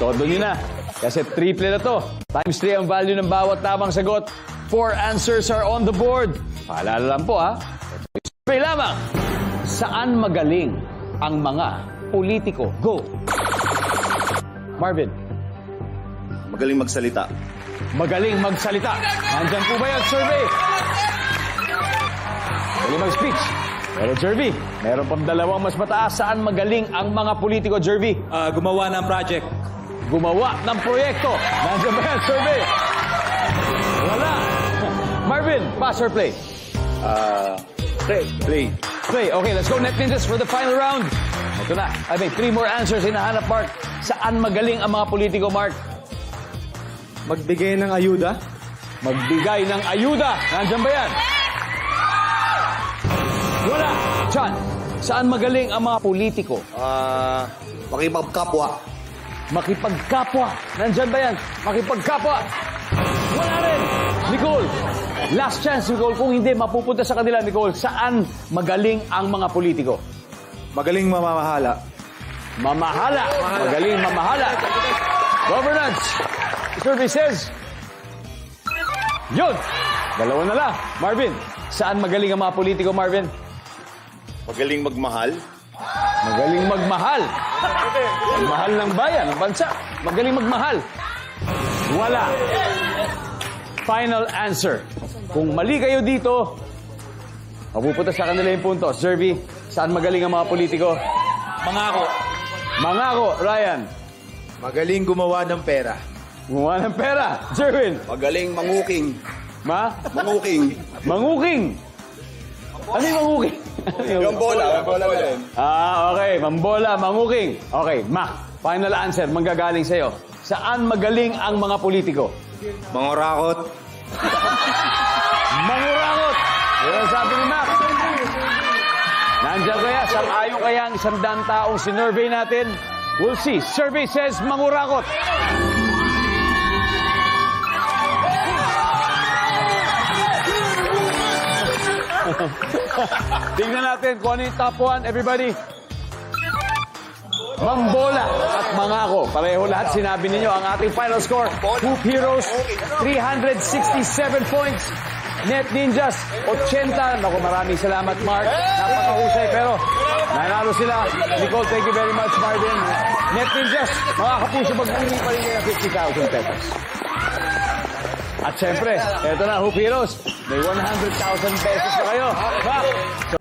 Todo nyo na. Kasi triple na to. Times 3 ang value ng bawat tamang sagot. Four answers are on the board. Paalala lang po ha. Survey lamang. Saan magaling ang mga politiko? Go! Marvin, Magaling magsalita. magaling magsalita. Nandyan po ba yan, survey? Magaling mag-speech. Pero Jervy, meron pang dalawang mas mataas. Saan magaling ang mga politiko, Jervy? Ah, gumawa ng project. Gumawa ng proyekto. Nandiyan ba yan, survey? Wala. Marvin, pass or play? Ah, play. Play. Play. Okay, let's go Net Ninjas for the final round. Ito na. I think three more answers hinahanap, Mark. Saan magaling ang mga politiko, Mark? Magbigay ng ayuda. Magbigay ng ayuda. Nandiyan ba yan? Wala. Chan, saan magaling ang mga politiko? Ah, makipagkapwa. Makipagkapwa. Nandyan ba yan? Makipagkapwa. Wala rin. Nicole, last chance, Nicole. Kung hindi, mapupunta sa kanila, Nicole. Saan magaling ang mga politiko? Magaling mamamahala. Mamahala. Magaling mamahala. Governance. Services. Yun. Dalawa na lang. Marvin, saan magaling ang mga politiko, Marvin? Magaling magmahal. Magaling magmahal. Magmahal ng bayan, ng bansa. Magaling magmahal. Wala. Final answer. Kung mali kayo dito, mapupunta sa kanila yung puntos. Jervy, saan magaling ang mga politiko? Mangako. Mangako, Ryan. Magaling gumawa ng pera. Gumawa ng pera. Jerwin. Magaling manguking. Ma? Manguking. Manguking. Ano yung manguking? Yung- bola. Bola rin. Ah, okay. Mambola, manguking. Okay, Mac. Final answer, manggagaling sa'yo. Saan magaling ang mga politiko? Mangurakot. Mangurangot! Yan ang sabi ni Mac. Nandiyan kaya, sang-ayon kaya ang isang daang taong sinurvey natin? We'll see. Survey says mangurakot. Tingnan natin kung ano yung top 1, everybody. Mambola at Mangako. Pareho lahat sinabi ninyo ang ating final score. Hoop Heroes, 367 points. Net Ninjas, 80. Naku, maraming salamat, Mark. Napakahusay, pero nanalo sila. Nicole, thank you very much, Marvin. Net Ninjas, mga kapuso, mag-uli pa rin ng 50,000 pesos. At syempre, eto na, Hoop Heroes. May 100,000 pesos na kayo. Back.